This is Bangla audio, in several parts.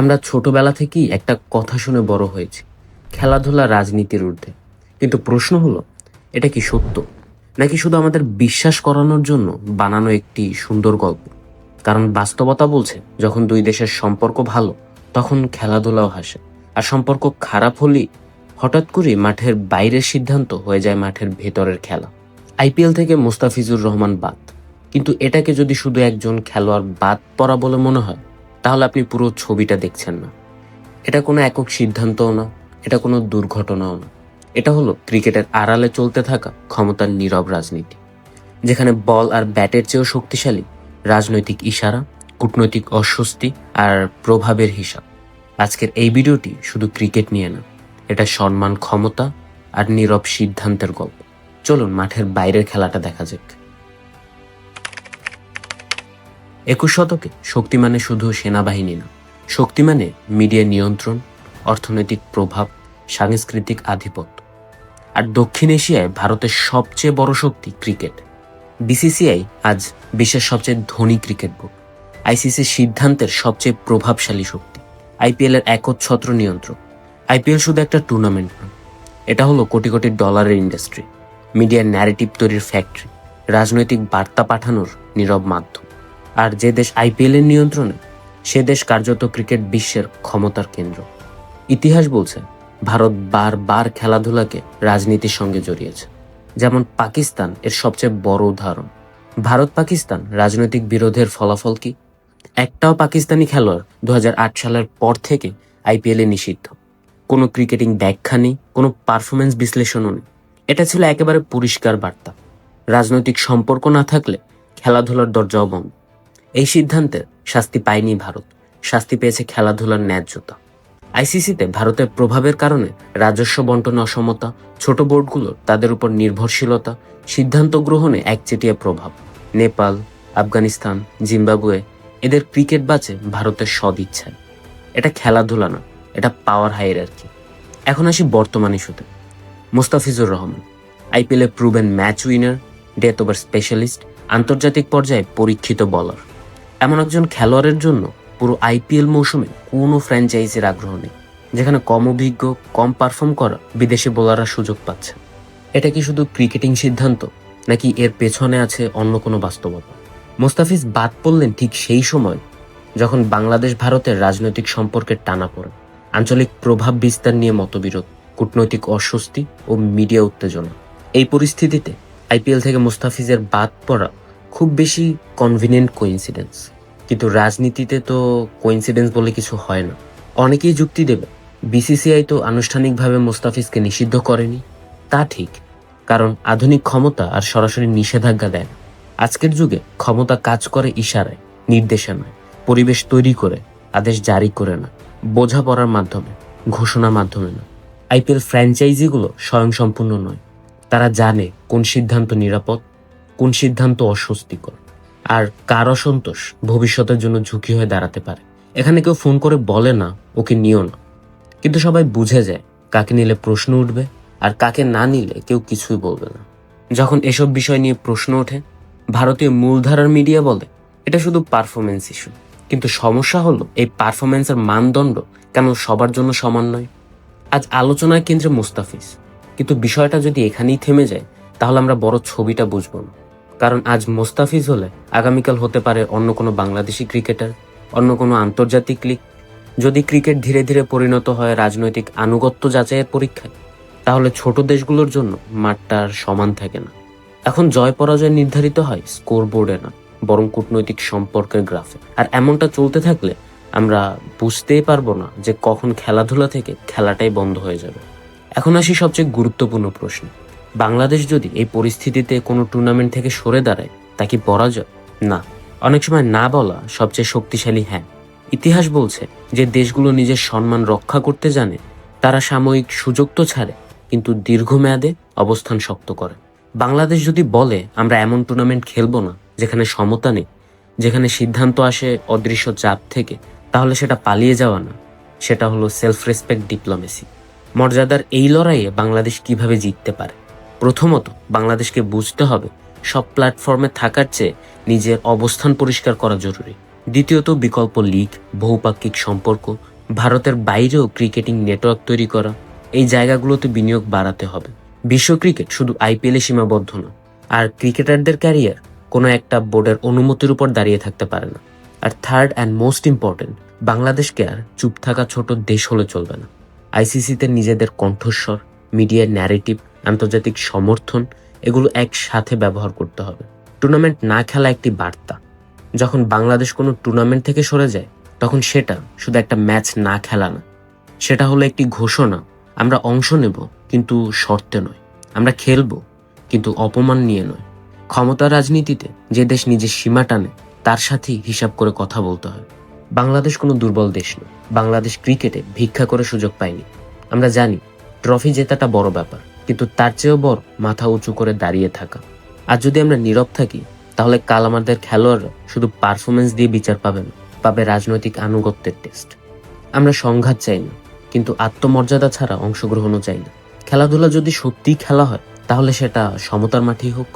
আমরা ছোটবেলা থেকেই একটা কথা শুনে বড় হয়েছি, খেলাধুলা রাজনীতির ঊর্ধ্বে। কিন্তু প্রশ্ন হলো, এটা কি সত্য? নাকি শুধু আমাদের বিশ্বাস করানোর জন্য বানানো একটি সুন্দর গল্প? কারণ বাস্তবতা বলছে, যখন দুই দেশের সম্পর্ক ভালো, তখন খেলাধুলাও হাসে। আর সম্পর্ক খারাপ হলেই হঠাৎ করে মাঠের বাইরের সিদ্ধান্ত হয়ে যায় মাঠের ভেতরের খেলা। আইপিএল থেকে মুস্তাফিজুর রহমান বাদ। কিন্তু এটাকে যদি শুধু একজন খেলোয়াড় বাদ পড়া বলে মনে হয় তাহলে আপনি পুরো ছবিটা দেখছেন না। এটা কোনো একক সিদ্ধান্তও না, এটা কোনো দুর্ঘটনাও না। এটা হলো ক্রিকেটের আড়ালে চলতে থাকা ক্ষমতার নীরব রাজনীতি, যেখানে বল আর ব্যাটের চেয়েও শক্তিশালী রাজনৈতিক ইশারা, কূটনৈতিক অস্বস্তি আর প্রভাবের হিসাব। আজকের এই ভিডিওটি শুধু ক্রিকেট নিয়ে না, এটা সম্মান ক্ষমতা আর নীরব সিদ্ধান্তের গল্প। চলুন মাঠের বাইরের খেলাটা দেখা যাক। একুশ শতকে শক্তি মানে শুধু সেনাবাহিনী না। শক্তি মানে মিডিয়া নিয়ন্ত্রণ, অর্থনৈতিক প্রভাব, সাংস্কৃতিক আধিপত্য। আর দক্ষিণ এশিয়ায় ভারতের সবচেয়ে বড় শক্তি ক্রিকেট। বিসিসিআই আজ বিশ্বের সবচেয়ে ধনী ক্রিকেট বোর্ড। আইসিসির সিদ্ধান্তের সবচেয়ে প্রভাবশালী শক্তি। আইপিএল এর একচ্ছত্র নিয়ন্ত্রক। আইপিএল শুধু একটা টুর্নামেন্ট নয় এটা হলো কোটি কোটি ডলারের ইন্ডাস্ট্রি। মিডিয়ার ন্যারেটিভ তৈরির ফ্যাক্টরি, রাজনৈতিক বার্তা পাঠানোর নীরব মাধ্যম। আর যে দেশ আইপিএল এর নিয়ন্ত্রণে, সে দেশ কার্যত ক্রিকেট বিশ্বের ক্ষমতার কেন্দ্র। ইতিহাস বলছে, ভারত বারবার খেলাধুলাকে রাজনীতির সঙ্গে জড়িয়েছে। যেমন পাকিস্তান এর সবচেয়ে বড় উদাহরণ। ভারত পাকিস্তান রাজনৈতিক বিরোধের ফলাফল কি? একটাও পাকিস্তানি খেলোয়াড় দু হাজার আট সালের পর থেকে আইপিএলে নিষিদ্ধ। কোনো ক্রিকেটিং ব্যাখ্যা নেই, কোনো পারফরমেন্স বিশ্লেষণও নেই। এটা ছিল একেবারে পরিষ্কার বার্তা। রাজনৈতিক সম্পর্ক না থাকলে খেলাধুলার দরজাও বন্ধ। এই সিদ্ধান্তে শাস্তি পায়নি ভারত। শাস্তি পেয়েছে খেলাধুলার ন্যায্যতা। আইসিসিতে ভারতের প্রভাবের কারণে রাজস্ব বন্টন অসমতা, ছোট বোর্ডগুলোর তাদের উপর নির্ভরশীলতা, সিদ্ধান্ত গ্রহণে একচেটিয়া প্রভাব। নেপাল, আফগানিস্তান, জিম্বাবুয়ে এদের ক্রিকেট বাঁচে ভারতের সদিচ্ছায়। এটা খেলাধুলা না, এটা পাওয়ার হাইর আর কি এখন আসি বর্তমান ইস্যুতে। মুস্তাফিজুর রহমান, আইপিএলে proven match winner death over specialist আন্তর্জাতিক পর্যায়ে পরীক্ষিত বলার এমন একজন খেলোয়াড়ের জন্য পুরো আইপিএল মৌসুমে কোনো ফ্র্যাঞ্চাইজির আগ্রহ নেই, যেখানে কম অভিজ্ঞ, কম পারফর্ম করা বিদেশি বোলাররা সুযোগ পাচ্ছে। এটা কি শুধু ক্রিকেটিং সিদ্ধান্ত, নাকি এর পেছনে আছে অন্য কোনো বাস্তবতা? মোস্তাফিজ বাদ পড়লেন ঠিক সেই সময়, যখন বাংলাদেশ ভারতের রাজনৈতিক সম্পর্কের টানা পড়ে। আঞ্চলিক প্রভাব বিস্তার নিয়ে মতবিরোধ, কূটনৈতিক অস্বস্তি ও মিডিয়া উত্তেজনা। এই পরিস্থিতিতে আইপিএল থেকে মুস্তাফিজের বাদ পড়া খুব বেশি কনভিনিয়েন্ট কোইন্সিডেন্স কিন্তু রাজনীতিতে তো কোইন্সিডেন্স বলে কিছু হয় না। অনেকেই যুক্তি দেবে বিসিসিআই তো আনুষ্ঠানিকভাবে মোস্তাফিজকে নিষিদ্ধ করেনি। তা ঠিক, কারণ আধুনিক ক্ষমতা আর সরাসরি নিষেধাজ্ঞা দেয় না। আজকের যুগে ক্ষমতা কাজ করে ইশারায়, নির্দেশনায়, পরিবেশ তৈরি করে, আদেশ জারি করে না, বোঝাপড়ার মাধ্যমে ঘোষণার মাধ্যমে না। আইপিএল ফ্র্যাঞ্চাইজিগুলো স্বয়ংসম্পূর্ণ নয়। তারা জানে কোন সিদ্ধান্ত নিরাপদ কোন সিদ্ধান্ত অস্বস্তিকর? আর কার অসন্তোষ ভবিষ্যতের জন্য ঝুঁকি হয়ে দাঁড়াতে পারে? এখানে কেউ ফোন করে বলে না, ওকে নিও না। কিন্তু সবাই বুঝে যায়, কাকে নিলে প্রশ্ন উঠবে আর কাকে না নিলে কেউ কিছুই বলবে না। যখন এসব বিষয় নিয়ে প্রশ্ন ওঠে, ভারতীয় মূলধারার মিডিয়া বলে, এটা শুধু পারফরমেন্স ইস্যু কিন্তু সমস্যা হলো, এই পারফরমেন্সের মানদণ্ড কেন সবার জন্য সমান নয়? আজ আলোচনার কেন্দ্রে মুস্তাফিজ। কিন্তু বিষয়টা যদি এখানেই থেমে যায়, তাহলে আমরা বড় ছবিটা বুঝব না। কারণ আজ মোস্তাফিজ হলে আগামীকাল হতে পারে অন্য কোনো বাংলাদেশি ক্রিকেটার, অন্য কোনো আন্তর্জাতিক লিগ। যদি ক্রিকেট ধীরে ধীরে পরিণত হয় রাজনৈতিক আনুগত্য যাচাইয়ের পরীক্ষায়, তাহলে ছোট দেশগুলোর জন্য মাঠটা আর সমান থাকে না। এখন জয় পরাজয় নির্ধারিত হয় স্কোর বোর্ডে না, বরং কূটনৈতিক সম্পর্কের গ্রাফে। আর এমনটা চলতে থাকলে আমরা বুঝতেই পারব না যে কখন খেলাধুলা থেকে খেলাটাই বন্ধ হয়ে যাবে। এখন আসি সবচেয়ে গুরুত্বপূর্ণ প্রশ্ন। বাংলাদেশ যদি এই পরিস্থিতিতে কোনো টুর্নামেন্ট থেকে সরে দাঁড়ায়, তা কি পরাজয়? না। অনেক সময় না বলা সবচেয়ে শক্তিশালী হ্যাঁ। ইতিহাস বলছে, যে দেশগুলো নিজের সম্মান রক্ষা করতে জানে, তারা সাময়িক সুযোগ তো ছাড়ে, কিন্তু দীর্ঘমেয়াদে অবস্থান শক্ত করে। বাংলাদেশ যদি বলে, আমরা এমন টুর্নামেন্ট খেলব না, যেখানে সমতা নেই, যেখানে সিদ্ধান্ত আসে অদৃশ্য চাপ থেকে, তাহলে সেটা পালিয়ে যাওয়া না। সেটা হলো সেলফ রেসপেক্ট ডিপ্লোমেসি মর্যাদার এই লড়াইয়ে বাংলাদেশ কীভাবে জিততে পারে? প্রথমত বাংলাদেশকে বুঝতে হবে সব প্ল্যাটফর্মে থাকার চেয়ে নিজের অবস্থান পরিষ্কার করা জরুরি। দ্বিতীয়ত, বিকল্প লিগ বহুপাক্ষিক সম্পর্ক, ভারতের বাইরেও ক্রিকেটিং নেটওয়ার্ক তৈরি করা, এই জায়গাগুলোতে বিনিয়োগ বাড়াতে হবে। বিশ্ব ক্রিকেট শুধু আইপিএলে সীমাবদ্ধ না আর ক্রিকেটারদের ক্যারিয়ার কোনো একটা বোর্ডের অনুমতির উপর দাঁড়িয়ে থাকতে পারে না। আর থার্ড অ্যান্ড মোস্ট ইম্পর্টেন্ট বাংলাদেশকে আর চুপ থাকা ছোট দেশ হলে চলবে না। আইসিসিতে নিজেদের কণ্ঠস্বর মিডিয়ার ন্যারেটিভ আন্তর্জাতিক সমর্থন এগুলো একসাথে ব্যবহার করতে হবে। টুর্নামেন্ট না খেলা একটি বার্তা। যখন বাংলাদেশ কোনো টুর্নামেন্ট থেকে সরে যায়, তখন সেটা শুধু একটা ম্যাচ না খেলা না। সেটা হলো একটি ঘোষণা, আমরা অংশ নেব কিন্তু শর্তে নয়। আমরা খেলব কিন্তু অপমান নিয়ে নয়। ক্ষমতা রাজনীতিতে যে দেশ নিজের সীমা টানে, তার সাথেই হিসাব করে কথা বলতে হয়। বাংলাদেশ কোনো দুর্বল দেশ নয়। বাংলাদেশ ক্রিকেটে ভিক্ষা করে সুযোগ পায়নি। আমরা জানি, ট্রফি জেতাটা বড় ব্যাপার। কিন্তু তার চেয়েও বড় মাথা উঁচু করে দাঁড়িয়ে থাকা। আর যদি আমরা নীরব থাকি, তাহলে কাল আমাদের খেলোয়াড়রা শুধু পারফরমেন্স দিয়ে বিচার পাবে না, পাবে রাজনৈতিক আনুগত্যের টেস্ট আমরা সংঘাত চাই না, কিন্তু আত্মমর্যাদা ছাড়া অংশগ্রহণও চাই না। খেলাধুলা যদি সত্যিই খেলা হয়, তাহলে সেটা সমতার মাঠেই হোক।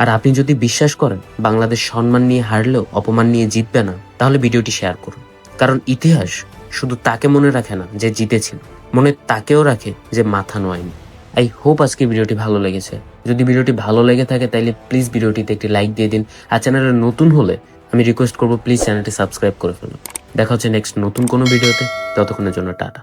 আর আপনি যদি বিশ্বাস করেন বাংলাদেশ সম্মান নিয়ে হারলেও অপমান নিয়ে জিতবে না, তাহলে ভিডিওটি শেয়ার করুন। কারণ ইতিহাস শুধু তাকে মনে রাখে না যে জিতেছিল, মনে তাকেও রাখে যে মাথা নোয়ায়নি। আই হোপ আজকে ভিডিওটি ভালো লেগেছে। যদি ভিডিওটি ভালো লেগে থাকে তাহলে প্লিজ ভিডিওটিতে একটি লাইক দিয়ে দিন। আর চ্যানেলে নতুন হলে আমি রিকোয়েস্ট করব, প্লিজ চ্যানেলটি সাবস্ক্রাইব করে ফেলুন। দেখা হচ্ছে নেক্সট নতুন কোনো ভিডিওতে। ততক্ষণের জন্য টাটা।